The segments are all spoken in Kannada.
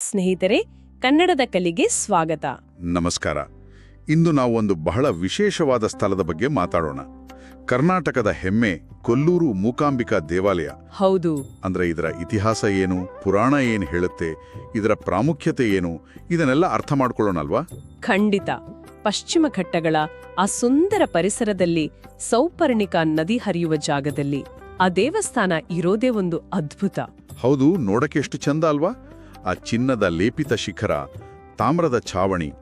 ಸ್ನೇಹಿತರೆ ಕನ್ನಡದ ಕಲಿಗೆ ಸ್ವಾಗತ. ನಮಸ್ಕಾರ. ಇಂದು ನಾವು ಒಂದು ಬಹಳ ವಿಶೇಷವಾದ ಸ್ಥಳದ ಬಗ್ಗೆ ಮಾತಾಡೋಣ. ಕರ್ನಾಟಕದ ಹೆಮ್ಮೆ ಕೊಲ್ಲೂರು ಮೂಕಾಂಬಿಕಾ ದೇವಾಲಯ. ಹೌದು. ಅಂದ್ರೆ ಇದರ ಇತಿಹಾಸ ಏನು ಪುರಾಣ ಏನು ಹೇಳುತ್ತೆ ಇದರ ಪ್ರಾಮುಖ್ಯತೆ ಏನು ಇದನ್ನೆಲ್ಲ ಅರ್ಥ ಮಾಡ್ಕೊಳ್ಳೋಣಲ್ವಾ? ಖಂಡಿತ. ಪಶ್ಚಿಮ ಘಟ್ಟಗಳ ಆ ಸುಂದರ ಪರಿಸರದಲ್ಲಿ ಸೌಪರ್ಣಿಕಾ ನದಿ ಹರಿಯುವ ಜಾಗದಲ್ಲಿ ಆ ದೇವಸ್ಥಾನ ಇರೋದೇ ಒಂದು ಅದ್ಭುತ. ಹೌದು ನೋಡಕ್ಕೆ ಎಷ್ಟು ಚಂದ ಅಲ್ವಾ? ಆ ಚಿನ್ನದ ಲೇಪಿತ ಶಿಖರ ತಾಮ್ರದ ಛಾವಣಿ.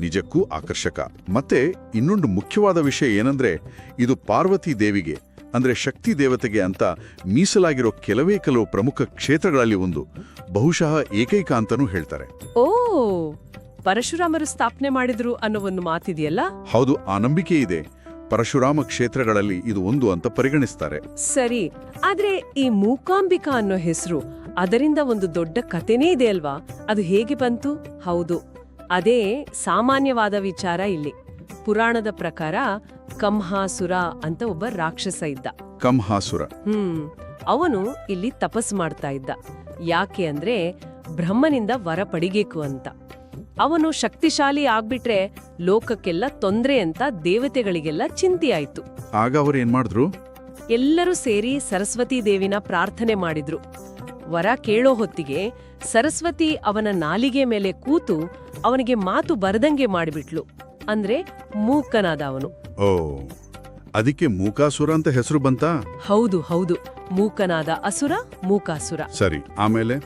ನಿಜಕ್ಕೂ ಆಕರ್ಷಕ. ಮತ್ತೆ ಇನ್ನೊಂದು ಮುಖ್ಯವಾದ ವಿಷಯ ಏನಂದ್ರೆ ಇದು ಪಾರ್ವತಿ ದೇವಿಗೆ ಅಂದ್ರೆ ಶಕ್ತಿ ದೇವತೆಗೆ ಅಂತ ಮೀಸಲಾಗಿರೋ ಕೆಲವೇ ಕೆಲವು ಪ್ರಮುಖ ಕ್ಷೇತ್ರಗಳಲ್ಲಿ ಒಂದು. ಬಹುಶಃ ಏಕೈಕ ಅಂತಾನೂ ಹೇಳ್ತಾರೆ. ಓ ಪರಶುರಾಮರು ಸ್ಥಾಪನೆ ಮಾಡಿದ್ರು ಅನ್ನೋ ಒಂದು ಮಾತಿದೆಯಲ್ಲ? ಹೌದು ಆ ನಂಬಿಕೆ ಇದೆ. ಪರಶುರಾಮ ಕ್ಷೇತ್ರಗಳಲ್ಲಿ ಇದು ಒಂದು ಅಂತ ಪರಿಗಣಿಸ್ತಾರೆ. ಸರಿ ಆದ್ರೆ ಈ ಮೂಕಾಂಬಿಕಾ ಅನ್ನೋ ಹೆಸರು ಅದರಿಂದ ಒಂದು ದೊಡ್ಡ ಕಥೆನೇ ಇದೆ ಅಲ್ವಾ? ಅದು ಹೇಗೆ ಬಂತು? ಹೌದು. ಅದೇ ಸಾಮಾನ್ಯವಾದ ವಿಚಾರ ಇಲ್ಲಿ. ಪುರಾಣದ ಪ್ರಕಾರ ಕಂಹಾಸುರ ಅಂತ ಒಬ್ಬ ರಾಕ್ಷಸ ಇದ್ದ. ಕಂಹಾಸುರ. ಹ್ಮ್. ಅವನು ಇಲ್ಲಿ ತಪಸ್ ಮಾಡ್ತಾ ಇದ್ದ. ಯಾಕೆ ಅಂದ್ರೆ ಬ್ರಹ್ಮನಿಂದ ವರ ಪಡಿಬೇಕು ಅಂತ. ಅವನು ಶಕ್ತಿಶಾಲಿ ಆಗ್ಬಿಟ್ರೆ ಲೋಕಕ್ಕೆಲ್ಲ ತೊಂದ್ರೆ ಅಂತ ದೇವತೆಗಳಿಗೆಲ್ಲ ಚಿಂತೆಯಾಯ್ತು. ಆಗ ಅವರು ಏನ್ ಮಾಡಿದ್ರು? ಎಲ್ಲರೂ ಸೇರಿ ಸರಸ್ವತಿ ದೇವಿನ ಪ್ರಾರ್ಥನೆ ಮಾಡಿದ್ರು. ವರ ಕೇಳೋ ಹೊತ್ತಿಗೆ ಸರಸ್ವತಿ ಅವನ ನಾಲಿಗೆ ಮೇಲೆ ಕೂತು ಅವನಿಗೆ ಮಾತು ಬರದಂಗೆ ಮಾಡಿಬಿಟ್ಲು. ಅಂದ್ರೆ ಮೂಕನಾದ ಅವನು ಓ ಅದಕ್ಕೆ ಮೂಕಾಸುರ ಅಂತ ಹೆಸರು ಬಂತಾ? ಹೌದು ಹೌದು. ಮೂಕನಾದ ಅಸುರ ಮೂಕಾಸುರ. ಸರಿ ಆಮೇಲೆ?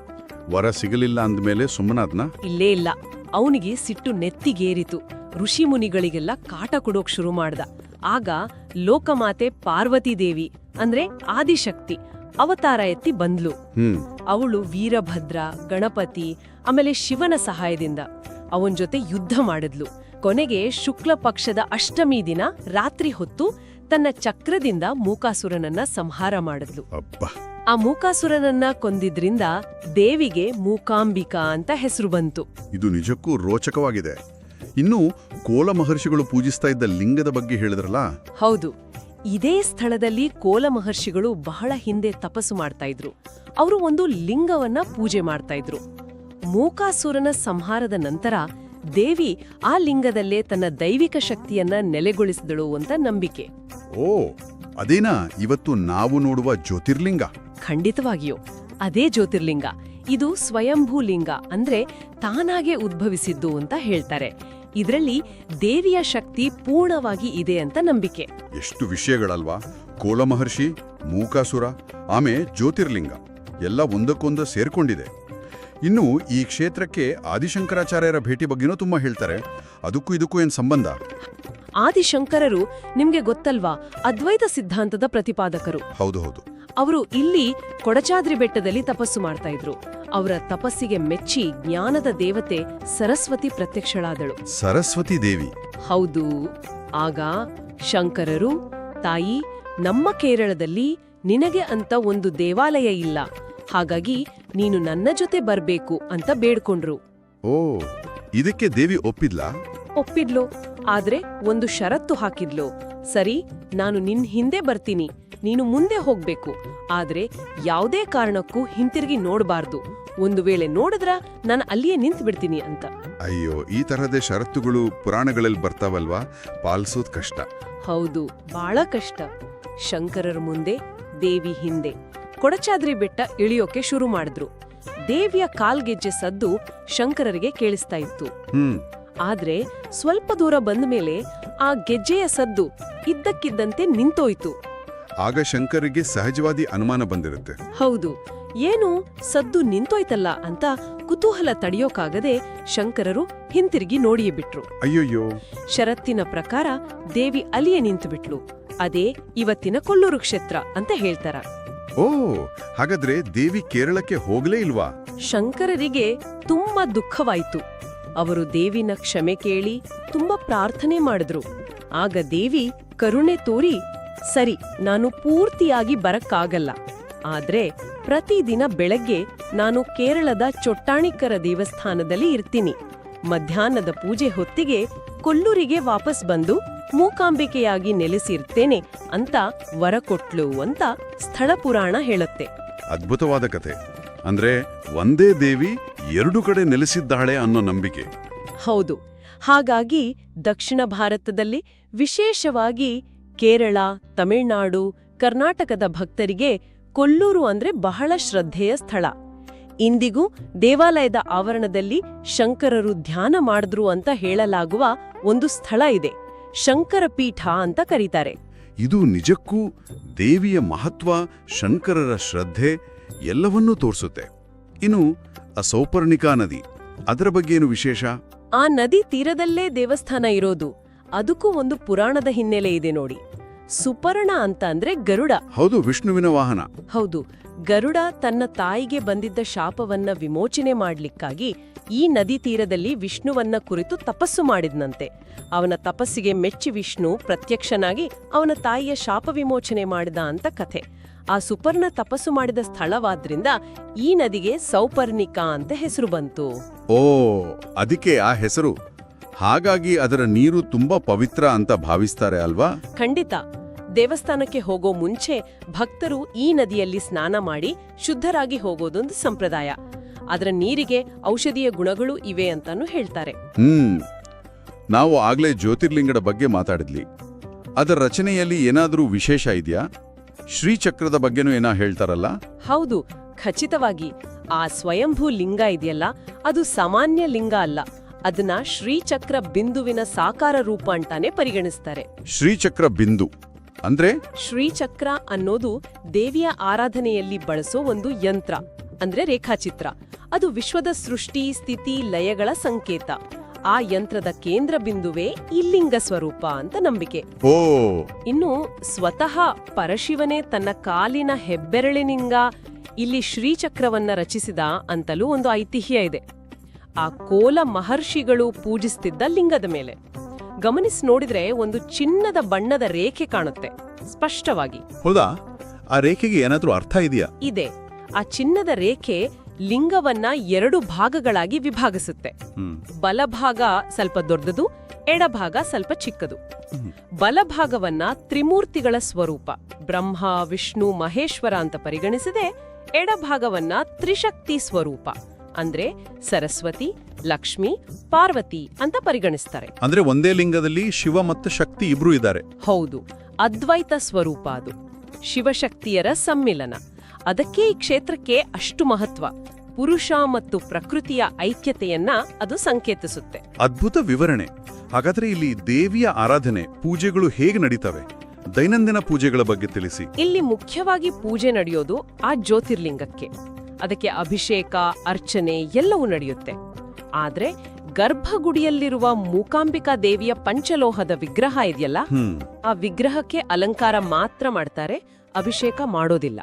ವರ ಸಿಗಲಿಲ್ಲ ಅಂದ್ಮೇಲೆ ಸುಮ್ಮನಾದ್ನ? ಇಲ್ಲೇ ಇಲ್ಲ. ಅವನಿಗೆ ಸಿಟ್ಟು ನೆತ್ತಿಗೇರಿತು. ಋಷಿ ಮುನಿಗಳಿಗೆಲ್ಲ ಕಾಟ ಕೊಡೋಕ್ ಶುರು ಮಾಡ್ದ. ಆಗ ಲೋಕಮಾತೆ ಪಾರ್ವತಿ ದೇವಿ ಅಂದ್ರೆ ಆದಿಶಕ್ತಿ ಅವತಾರ ಎತ್ತಿ ಬಂದ್ಲು. ಅವಳು ವೀರಭದ್ರ ಗಣಪತಿ ಆಮೇಲೆ ಶಿವನ ಸಹಾಯದಿಂದ ಅವನ್ ಜೊತೆ ಯುದ್ಧ ಮಾಡಿದ್ಲು. ಕೊನೆಗೆ ಶುಕ್ಲ ಪಕ್ಷದ ಅಷ್ಟಮಿ ದಿನ ರಾತ್ರಿ ಹೊತ್ತು ತನ್ನ ಚಕ್ರದಿಂದ ಮೂಕಾಸುರನನ್ನ ಸಂಹಾರ ಮಾಡಿದ್ಲು. ಆ ಮೂಕಾಸುರನನ್ನ ಕೊಂದಿದ್ರಿಂದ ದೇವಿಗೆ ಮೂಕಾಂಬಿಕಾ ಅಂತ ಹೆಸರು ಬಂತು. ಇದು ನಿಜಕ್ಕೂ ರೋಚಕವಾಗಿದೆ. ಇನ್ನು ಕೋಲ ಮಹರ್ಷಿಗಳು ಪೂಜಿಸ್ತಾ ಇದ್ದ ಲಿಂಗದ ಬಗ್ಗೆ ಹೇಳಿದ್ರಲ್ಲ? ಹೌದು. ಇದೇ ಸ್ಥಳದಲ್ಲಿ ಕೋಲ ಮಹರ್ಷಿಗಳು ಬಹಳ ಹಿಂದೆ ತಪಸ್ಸು ಮಾಡ್ತಾ ಇದ್ರು. ಅವರು ಒಂದು ಲಿಂಗವನ್ನ ಪೂಜೆ ಮಾಡ್ತಾ ಇದ್ರು. ಮೂಕಾಸುರನ ಸಂಹಾರದ ನಂತರ ದೇವಿ ಆ ಲಿಂಗದಲ್ಲೇ ತನ್ನ ದೈವಿಕ ಶಕ್ತಿಯನ್ನ ನೆಲೆಗೊಳಿಸಿದಳು ಅಂತ ನಂಬಿಕೆ. ಓ ಅದೇನಾ? ಇವತ್ತು ನಾವು ನೋಡುವ ಜ್ಯೋತಿರ್ಲಿಂಗ? ಖಂಡಿತವಾಗಿಯೂ. ಅದೇ ಜ್ಯೋತಿರ್ಲಿಂಗ. ಇದು ಸ್ವಯಂಭೂ ಲಿಂಗ ಅಂದ್ರೆ ತಾನಾಗೆ ಉದ್ಭವಿಸಿದ್ದು ಅಂತ ಹೇಳ್ತಾರೆ. ಇದರಲ್ಲಿ ದೇವಿಯ ಶಕ್ತಿ ಪೂರ್ಣವಾಗಿ ಇದೆ ಅಂತ ನಂಬಿಕೆ. ಎಷ್ಟು ವಿಷಯಗಳಲ್ವಾ? ಕೋಲ ಮಹರ್ಷಿ ಮೂಕಾಸುರ ಆಮೆ ಜ್ಯೋತಿರ್ಲಿಂಗ ಎಲ್ಲ ಒಂದಕ್ಕೊಂದು ಸೇರ್ಕೊಂಡಿದೆ. ಇನ್ನು ಈ ಕ್ಷೇತ್ರಕ್ಕೆ ಆದಿಶಂಕರಾಚಾರ್ಯರ ಭೇಟಿ ಬಗ್ಗೆನೂ ತುಂಬಾ ಹೇಳ್ತಾರೆ. ಅದಕ್ಕೂ ಇದಕ್ಕೂ ಏನ್ ಸಂಬಂಧ? ಆದಿಶಂಕರರು ನಿಮ್ಗೆ ಗೊತ್ತಲ್ವಾ ಅದ್ವೈತ ಸಿದ್ಧಾಂತದ ಪ್ರತಿಪಾದಕರು. ಹೌದು ಹೌದು. ಅವರು ಇಲ್ಲಿ ಕೊಡಚಾದ್ರಿ ಬೆಟ್ಟದಲ್ಲಿ ತಪಸ್ಸು ಮಾಡ್ತಾ ಇದ್ರು. ಅವರ ತಪಸ್ಸಿಗೆ ಮೆಚ್ಚಿ ಜ್ಞಾನದ ದೇವತೆ ಸರಸ್ವತಿ ಪ್ರತ್ಯಕ್ಷಳಾದಳು. ಸರಸ್ವತಿ ದೇವಿ. ಹೌದು. ಆಗ ಶಂಕರರು ತಾಯಿ ನಮ್ಮ ಕೇರಳದಲ್ಲಿ ನಿನಗೆ ಅಂತ ಒಂದು ದೇವಾಲಯ ಇಲ್ಲ. ಹಾಗಾಗಿ ನೀನು ನನ್ನ ಜೊತೆ ಬರ್ಬೇಕು ಅಂತ ಬೇಡ್ಕೊಂಡ್ರು. ಓ ಇದಕ್ಕೆ ದೇವಿ ಒಪ್ಪಿದ್ಲಾ? ಒಪ್ಪಿದ್ಲು. ಆದ್ರೆ ಒಂದು ಷರತ್ತು ಹಾಕಿದ್ಲು. ಸರಿ ನಾನು ನಿನ್ ಹಿಂದೆ ಬರ್ತೀನಿ. ನೀನು ಮುಂದೆ ಹೋಗ್ಬೇಕು. ಆದ್ರೆ ಯಾವುದೇ ಕಾರಣಕ್ಕೂ ಹಿಂತಿರುಗಿ ನೋಡಬಾರ್ದು. ಒಂದು ವೇಳೆ ನೋಡಿದ್ರ ನಾನು ಅಲ್ಲಿಯೇ ನಿಂತು ಬಿಡ್ತೀನಿ ಅಂತ. ಅಯ್ಯೋ ಈ ತರಹದ ಷರತ್ತುಗಳು ಪುರಾಣಗಳಲ್ಲಿ ಬರ್ತಾವಲ್ವಾ? ಪಾಲಿಸೋದ್ ಕಷ್ಟ. ಹೌದು ಬಹಳ ಕಷ್ಟ. ಶಂಕರರ ಮುಂದೆ ದೇವಿ ಹಿಂದೆ. ಕೊಡಚಾದ್ರಿ ಬೆಟ್ಟ ಇಳಿಯೋಕೆ ಶುರು ಮಾಡಿದ್ರು. ದೇವಿಯ ಕಾಲ್ಗೆಜ್ಜೆ ಸದ್ದು ಶಂಕರರಿಗೆ ಕೇಳಿಸ್ತಾ ಇತ್ತು. ಹ್ಮ್. ಆದ್ರೆ ಸ್ವಲ್ಪ ದೂರ ಬಂದ ಮೇಲೆ ಆ ಗೆಜ್ಜೆಯ ಸದ್ದು ಇದ್ದಕ್ಕಿದ್ದಂತೆ ನಿಂತೋಯ್ತು. ಆಗ ಶಂಕರಿಗೆ ಸಹಜವಾದಿ ಅನುಮಾನ ಬಂದಿರುತ್ತೆ. ಹೌದು. ಏನು? ಸದ್ದು ನಿಂತೋಯ್ತಲ್ಲ ಅಂತ ಕುತೂಹಲ ತಡೆಯೋಕಾಗದೆ ಶಂಕರರು ಹಿಂತಿರುಗಿ ನೋಡಿಯೇ ಬಿಟ್ರು. ಅಯ್ಯೋಯ್ಯೋ. ಷರತ್ತಿನ ಪ್ರಕಾರ ದೇವಿ ಅಲ್ಲಿಯೇ ನಿಂತು ಬಿಟ್ಲು ಅದೇ ಇವತ್ತಿನ ಕೊಲ್ಲೂರು ಕ್ಷೇತ್ರ ಅಂತ ಹೇಳ್ತಾರ. ಓ ಹಾಗಾದ್ರೆ ದೇವಿ ಕೇರಳಕ್ಕೆ ಹೋಗ್ಲೇ ಇಲ್ವಾ? ಶಂಕರರಿಗೆ ತುಂಬಾ ದುಃಖವಾಯ್ತು. ಅವರು ದೇವಿನ ಕ್ಷಮೆ ಕೇಳಿ ತುಂಬಾ ಪ್ರಾರ್ಥನೆ ಮಾಡಿದ್ರು. ಆಗ ದೇವಿ ಕರುಣೆ ತೋರಿ ಸರಿ ನಾನು ಪೂರ್ತಿಯಾಗಿ ಬರಕ್ಕಾಗಲ್ಲ. ಆದ್ರೆ ಪ್ರತಿದಿನ ಬೆಳಗ್ಗೆ ನಾನು ಕೇರಳದ ಚೊಟ್ಟಾಣಿಕ್ಕರ ದೇವಸ್ಥಾನದಲ್ಲಿ ಇರ್ತೀನಿ. ಮಧ್ಯಾಹ್ನದ ಪೂಜೆ ಹೊತ್ತಿಗೆ ಕೊಲ್ಲೂರಿಗೆ ವಾಪಸ್ ಬಂದು ಮೂಕಾಂಬಿಕೆಯಾಗಿ ನೆಲೆಸಿರ್ತೇನೆ ಅಂತ ವರ ಕೊಟ್ಲು ಅಂತ ಸ್ಥಳ ಪುರಾಣ ಹೇಳುತ್ತೆ. ಅದ್ಭುತವಾದ ಕತೆ ಅಂದ್ರೆ ಒಂದೇ ದೇವಿ ಎರಡು ಕಡೆ ನೆಲೆಸಿದ್ದಾಳೆ ಅನ್ನೋ ನಂಬಿಕೆ. ಹೌದು. ಹಾಗಾಗಿ ದಕ್ಷಿಣ ಭಾರತದಲ್ಲಿ ವಿಶೇಷವಾಗಿ ಕೇರಳ ತಮಿಳುನಾಡು ಕರ್ನಾಟಕದ ಭಕ್ತರಿಗೆ ಕೊಲ್ಲೂರು ಅಂದ್ರೆ ಬಹಳ ಶ್ರದ್ಧೆಯ ಸ್ಥಳ. ಇಂದಿಗೂ ದೇವಾಲಯದ ಆವರಣದಲ್ಲಿ ಶಂಕರರು ಧ್ಯಾನ ಮಾಡಿದ್ರು ಅಂತ ಹೇಳಲಾಗುವ ಒಂದು ಸ್ಥಳ ಇದೆ ಶಂಕರ ಪೀಠ ಅಂತ ಕರೀತಾರೆ. ಇದು ನಿಜಕ್ಕೂ ದೇವಿಯ ಮಹತ್ವ ಶಂಕರರ ಶ್ರದ್ಧೆ ಎಲ್ಲವನ್ನೂ ತೋರಿಸುತ್ತೆ. ಇನ್ನು ಅಸೌಪರ್ಣಿಕಾ ಸೌಪರ್ಣಿಕಾ ನದಿ ಅದರ ಬಗ್ಗೆ ಏನು ವಿಶೇಷ? ಆ ನದಿ ತೀರದಲ್ಲೇ ದೇವಸ್ಥಾನ ಇರೋದು. ಅದಕ್ಕೂ ಒಂದು ಪುರಾಣದ ಹಿನ್ನೆಲೆ ಇದೆ ನೋಡಿ. ಸುಪರ್ಣ ಅಂತ ಅಂದ್ರೆ ಗರುಡ. ಹೌದು ವಿಷ್ಣುವಿನ ವಾಹನ. ಹೌದು ಗರುಡ ತನ್ನ ತಾಯಿಗೆ ಬಂದಿದ್ದ ಶಾಪವನ್ನ ವಿಮೋಚನೆ ಮಾಡ್ಲಿಕ್ಕಾಗಿ ಈ ನದಿ ತೀರದಲ್ಲಿ ವಿಷ್ಣುವನ್ನ ಕುರಿತು ತಪಸ್ಸು ಮಾಡಿದ್ನಂತೆ. ಅವನ ತಪಸ್ಸಿಗೆ ಮೆಚ್ಚಿ ವಿಷ್ಣು ಪ್ರತ್ಯಕ್ಷನಾಗಿ ಅವನ ತಾಯಿಯ ಶಾಪ ವಿಮೋಚನೆ ಮಾಡಿದ ಅಂತ ಕಥೆ. ಆ ಸುಪರ್ಣ ತಪಸ್ಸು ಮಾಡಿದ ಸ್ಥಳವಾದ್ರಿಂದ ಈ ನದಿಗೆ ಸೌಪರ್ಣಿಕಾ ಅಂತ ಹೆಸರು ಬಂತು. ಓ ಅದಕ್ಕೆ ಆ ಹೆಸರು. ಹಾಗಾಗಿ ಅದರ ನೀರು ತುಂಬಾ ಪವಿತ್ರ ಅಂತ ಭಾವಿಸ್ತಾರೆ ಅಲ್ವಾ? ಖಂಡಿತ. ದೇವಸ್ಥಾನಕ್ಕೆ ಹೋಗೋ ಮುಂಚೆ ಭಕ್ತರು ಈ ನದಿಯಲ್ಲಿ ಸ್ನಾನ ಮಾಡಿ ಶುದ್ಧರಾಗಿ ಹೋಗೋದೊಂದು ಸಂಪ್ರದಾಯ. ಅದರ ನೀರಿಗೆ ಔಷಧೀಯ ಗುಣಗಳು ಇವೆ ಅಂತಾನು ಹೇಳ್ತಾರೆ. ಹ್ಮ್. ನಾವು ಆಗ್ಲೇ ಜ್ಯೋತಿರ್ಲಿಂಗದ ಬಗ್ಗೆ ಮಾತಾಡಿದ್ಲಿ ಅದರ ರಚನೆಯಲ್ಲಿ ಏನಾದರೂ ವಿಶೇಷ ಇದೆಯಾ? ಶ್ರೀಚಕ್ರದ ಬಗ್ಗೆನೂ ಏನೋ ಹೇಳ್ತಾರಲ್ಲ? ಹೌದು. ಖಚಿತವಾಗಿ ಆ ಸ್ವಯಂಭೂ ಲಿಂಗ ಇದೆಯಲ್ಲ ಅದು ಸಾಮಾನ್ಯ ಲಿಂಗ ಅಲ್ಲ. ಅದನ್ನ ಶ್ರೀಚಕ್ರ ಬಿಂದುವಿನ ಸಾಕಾರ ರೂಪ ಅಂತಾನೆ ಪರಿಗಣಿಸ್ತಾರೆ. ಶ್ರೀಚಕ್ರ ಬಿಂದು ಅಂದ್ರೆ? ಶ್ರೀಚಕ್ರ ಅನ್ನೋದು ದೇವಿಯ ಆರಾಧನೆಯಲ್ಲಿ ಬಳಸೋ ಒಂದು ಯಂತ್ರ ಅಂದ್ರೆ ರೇಖಾಚಿತ್ರ. ಅದು ವಿಶ್ವದ ಸೃಷ್ಟಿ ಸ್ಥಿತಿ ಲಯಗಳ ಸಂಕೇತ. ಆ ಯಂತ್ರದ ಕೇಂದ್ರ ಬಿಂದುವೇ ಇಲ್ಲಿಂಗ ಲಿಂಗ ಸ್ವರೂಪ ಅಂತ ನಂಬಿಕೆ. ಓ. ಇನ್ನು ಸ್ವತಃ ಪರಶಿವನೇ ತನ್ನ ಕಾಲಿನ ಹೆಬ್ಬೆರಳಿನಿಂದ ಇಲ್ಲಿ ಶ್ರೀಚಕ್ರವನ್ನ ರಚಿಸಿದ ಅಂತಲೂ ಒಂದು ಐತಿಹ್ಯ ಇದೆ. ಆ ಕೋಲ ಮಹರ್ಷಿಗಳು ಪೂಜಿಸ್ತಿದ್ದ ಲಿಂಗದ ಮೇಲೆ. ಗಮನಿಸಿ ನೋಡಿದ್ರೆ ಒಂದು ಚಿನ್ನದ ಬಣ್ಣದ ರೇಖೆ ಕಾಣುತ್ತೆ ಸ್ಪಷ್ಟವಾಗಿ. ಹೌದಾ? ಆ ರೇಖೆಗೆ ಏನಾದ್ರೂ ಅರ್ಥ ಇದೆಯಾ? ಇದೆ. ಆ ಚಿನ್ನದ ರೇಖೆ ಲಿಂಗವನ್ನ ಎರಡು ಭಾಗಗಳಾಗಿ ವಿಭಾಗಿಸುತ್ತೆ. ಬಲಭಾಗ ಸ್ವಲ್ಪ ದೊಡ್ಡದು ಎಡಭಾಗ ಸ್ವಲ್ಪ ಚಿಕ್ಕದು. ಬಲಭಾಗವನ್ನ ತ್ರಿಮೂರ್ತಿಗಳ ಸ್ವರೂಪ ಬ್ರಹ್ಮ ವಿಷ್ಣು ಮಹೇಶ್ವರ ಅಂತ ಪರಿಗಣಿಸಿದೆ ಎಡಭಾಗವನ್ನ ತ್ರಿಶಕ್ತಿ ಸ್ವರೂಪ. ಅಂದ್ರೆ ಸರಸ್ವತಿ ಲಕ್ಷ್ಮಿ ಪಾರ್ವತಿ ಅಂತ ಪರಿಗಣಿಸ್ತಾರೆ. ಅಂದ್ರೆ ಒಂದೇ ಲಿಂಗದಲ್ಲಿ ಶಿವ ಮತ್ತು ಶಕ್ತಿ ಇಬ್ರು ಇದ್ದಾರೆ. ಹೌದು ಅದ್ವೈತ ಸ್ವರೂಪ ಅದು. ಶಿವಶಕ್ತಿಯರ ಸಮ್ಮಿಲನ. ಅದಕ್ಕೆ ಈ ಕ್ಷೇತ್ರಕ್ಕೆ ಅಷ್ಟು ಮಹತ್ವ. ಪುರುಷ ಮತ್ತು ಪ್ರಕೃತಿಯ ಐಕ್ಯತೆಯನ್ನ ಅದು ಸಂಕೇತಿಸುತ್ತೆ. ಅದ್ಭುತ ವಿವರಣೆ. ಹಾಗಾದ್ರೆ ಇಲ್ಲಿ ದೇವಿಯ ಆರಾಧನೆ ಪೂಜೆಗಳು ಹೇಗೆ ನಡೀತವೆ? ದೈನಂದಿನ ಪೂಜೆಗಳ ಬಗ್ಗೆ ತಿಳಿಸಿ. ಇಲ್ಲಿ ಮುಖ್ಯವಾಗಿ ಪೂಜೆ ನಡೆಯೋದು ಆ ಜ್ಯೋತಿರ್ಲಿಂಗಕ್ಕೆ. ಅದಕ್ಕೆ ಅಭಿಷೇಕ ಅರ್ಚನೆ ಎಲ್ಲವೂ ನಡೆಯುತ್ತೆ. ಆದ್ರೆ ಗರ್ಭಗುಡಿಯಲ್ಲಿರುವ ಮೂಕಾಂಬಿಕಾ ದೇವಿಯ ಪಂಚಲೋಹದ ವಿಗ್ರಹ ಇದೆಯಲ್ಲ ಆ ವಿಗ್ರಹಕ್ಕೆ ಅಲಂಕಾರ ಮಾತ್ರ ಮಾಡ್ತಾರೆ ಅಭಿಷೇಕ ಮಾಡೋದಿಲ್ಲ.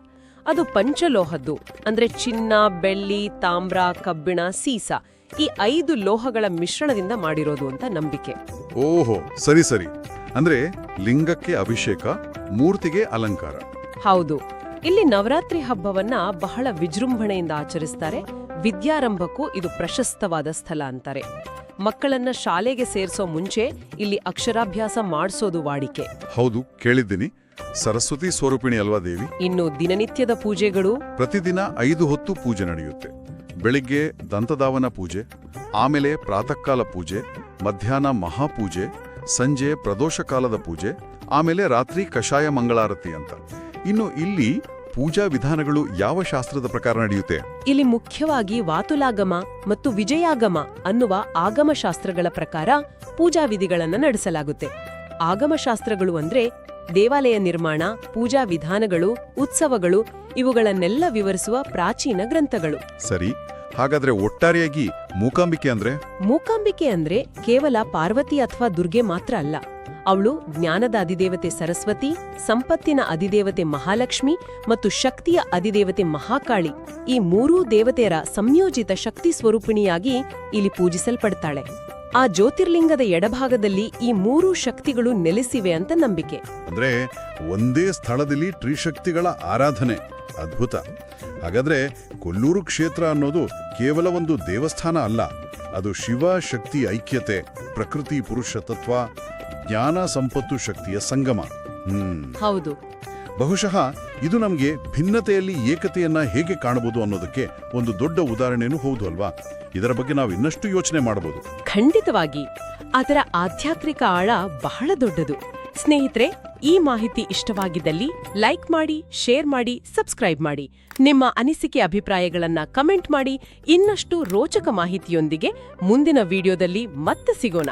ಅದು ಪಂಚಲೋಹದ್ದು ಅಂದ್ರೆ ಚಿನ್ನ ಬೆಳ್ಳಿ ತಾಮ್ರ ಕಬ್ಬಿಣ ಸೀಸ ಈ ಐದು ಲೋಹಗಳ ಮಿಶ್ರಣದಿಂದ ಮಾಡಿರೋದು ಅಂತ ನಂಬಿಕೆ. ಓಹೋ ಸರಿ ಸರಿ. ಅಂದ್ರೆ ಲಿಂಗಕ್ಕೆ ಅಭಿಷೇಕ ಮೂರ್ತಿಗೆ ಅಲಂಕಾರ. ಹೌದು. ಇಲ್ಲಿ ನವರಾತ್ರಿ ಹಬ್ಬವನ್ನ ಬಹಳ ವಿಜೃಂಭಣೆಯಿಂದ ಆಚರಿಸ್ತಾರೆ. ವಿದ್ಯಾರಂಭಕ್ಕೂ ಇದು ಪ್ರಶಸ್ತವಾದ ಸ್ಥಳ ಅಂತಾರೆ. ಮಕ್ಕಳನ್ನ ಶಾಲೆಗೆ ಸೇರಿಸೋ ಮುಂಚೆ ಇಲ್ಲಿ ಅಕ್ಷರಾಭ್ಯಾಸ ಮಾಡಿಸೋದು ವಾಡಿಕೆ. ಹೌದು ಕೇಳಿದ್ದೀನಿ. ಸರಸ್ವತಿ ಸ್ವರೂಪಿಣಿ ಅಲ್ವಾ ದೇವಿ? ಇನ್ನು ದಿನನಿತ್ಯದ ಪೂಜೆಗಳು. ಪ್ರತಿದಿನ ಐದು ಹೊತ್ತು ಪೂಜೆ ನಡೆಯುತ್ತೆ. ಬೆಳಿಗ್ಗೆ ದಂತದಾವನ ಪೂಜೆ ಆಮೇಲೆ ಪ್ರಾತಃಕಾಲ ಪೂಜೆ ಮಧ್ಯಾಹ್ನ ಮಹಾಪೂಜೆ ಸಂಜೆ ಪ್ರದೋಷ ಕಾಲದ ಪೂಜೆ ಆಮೇಲೆ ರಾತ್ರಿ ಕಷಾಯ ಮಂಗಳಾರತಿ ಅಂತ. ಇನ್ನು ಇಲ್ಲಿ ಪೂಜಾ ವಿಧಾನಗಳು ಯಾವ ಶಾಸ್ತ್ರದ ಪ್ರಕಾರ ನಡೆಯುತ್ತೆ? ಇಲ್ಲಿ ಮುಖ್ಯವಾಗಿ ವಾತುಲಾಗಮ ಮತ್ತು ವಿಜಯಾಗಮ ಅನ್ನುವ ಆಗಮ ಶಾಸ್ತ್ರಗಳ ಪ್ರಕಾರ ಪೂಜಾ ವಿಧಿಗಳನ್ನು ನಡೆಸಲಾಗುತ್ತೆ. ಆಗಮಶಾಸ್ತ್ರಗಳು ಅಂದ್ರೆ ದೇವಾಲಯ ನಿರ್ಮಾಣ ಪೂಜಾ ವಿಧಾನಗಳು ಉತ್ಸವಗಳು ಇವುಗಳನ್ನೆಲ್ಲ ವಿವರಿಸುವ ಪ್ರಾಚೀನ ಗ್ರಂಥಗಳು. ಸರಿ ಹಾಗಾದ್ರೆ ಒಟ್ಟಾರೆಯಾಗಿ ಮೂಕಾಂಬಿಕೆ ಅಂದ್ರೆ? ಮೂಕಾಂಬಿಕೆ ಅಂದ್ರೆ ಕೇವಲ ಪಾರ್ವತಿ ಅಥವಾ ದುರ್ಗೆ ಮಾತ್ರ ಅಲ್ಲ. ಅವಳು ಜ್ಞಾನದ ಅಧಿದೇವತೆ ಸರಸ್ವತಿ, ಸಂಪತ್ತಿನ ಅಧಿದೇವತೆ ಮಹಾಲಕ್ಷ್ಮಿ ಮತ್ತು ಶಕ್ತಿಯ ಅಧಿದೇವತೆ ಮಹಾಕಾಳಿ. ಈ ಮೂರೂ ದೇವತೆಯರ ಸಂಯೋಜಿತ ಶಕ್ತಿ ಸ್ವರೂಪಿಣಿಯಾಗಿ ಇಲ್ಲಿ ಪೂಜಿಸಲ್ಪಡ್ತಾಳೆ. ಆ ಜ್ಯೋತಿರ್ಲಿಂಗದ ಎಡಭಾಗದಲ್ಲಿ ಈ ಮೂರೂ ಶಕ್ತಿಗಳು ನೆಲೆಸಿವೆ ಅಂತ ನಂಬಿಕೆ. ಅಂದ್ರೆ ಒಂದೇ ಸ್ಥಳದಲ್ಲಿ ತ್ರಿಶಕ್ತಿಗಳ ಆರಾಧನೆ. ಅದ್ಭುತ. ಹಾಗಾದ್ರೆ ಕೊಲ್ಲೂರು ಕ್ಷೇತ್ರ ಅನ್ನೋದು ಕೇವಲ ಒಂದು ದೇವಸ್ಥಾನ ಅಲ್ಲ. ಅದು ಶಿವ ಶಕ್ತಿ ಐಕ್ಯತೆ, ಪ್ರಕೃತಿ ಪುರುಷ ತತ್ವ ಜ್ಞಾನ ಸಂಪತ್ತು ಶಕ್ತಿಯ ಸಂಗಮ. ಹೌದು. ಬಹುಶಃ ಇದು ನಮಗೆ ಭಿನ್ನತೆಯಲ್ಲಿ ಏಕತೆಯನ್ನ ಹೇಗೆ ಕಾಣಬಹುದು ಅನ್ನೋದಕ್ಕೆ ಒಂದು ದೊಡ್ಡ ಉದಾಹರಣೆನೂ ಹೌದು ಅಲ್ವಾ? ಇದರ ಬಗ್ಗೆ ನಾವು ಇನ್ನಷ್ಟು ಯೋಚನೆ ಮಾಡಬಹುದು. ಖಂಡಿತವಾಗಿ. ಅದರ ಆಧ್ಯಾತ್ಮಿಕ ಆಳ ಬಹಳ ದೊಡ್ಡದು. ಸ್ನೇಹಿತರೆ ಈ ಮಾಹಿತಿ ಇಷ್ಟವಾಗಿದ್ದಲ್ಲಿ ಲೈಕ್ ಮಾಡಿ ಶೇರ್ ಮಾಡಿ ಸಬ್ಸ್ಕ್ರೈಬ್ ಮಾಡಿ. ನಿಮ್ಮ ಅನಿಸಿಕೆ ಅಭಿಪ್ರಾಯಗಳನ್ನ ಕಮೆಂಟ್ ಮಾಡಿ. ಇನ್ನಷ್ಟು ರೋಚಕ ಮಾಹಿತಿಯೊಂದಿಗೆ ಮುಂದಿನ ವಿಡಿಯೋದಲ್ಲಿ ಮತ್ತೆ ಸಿಗೋಣ.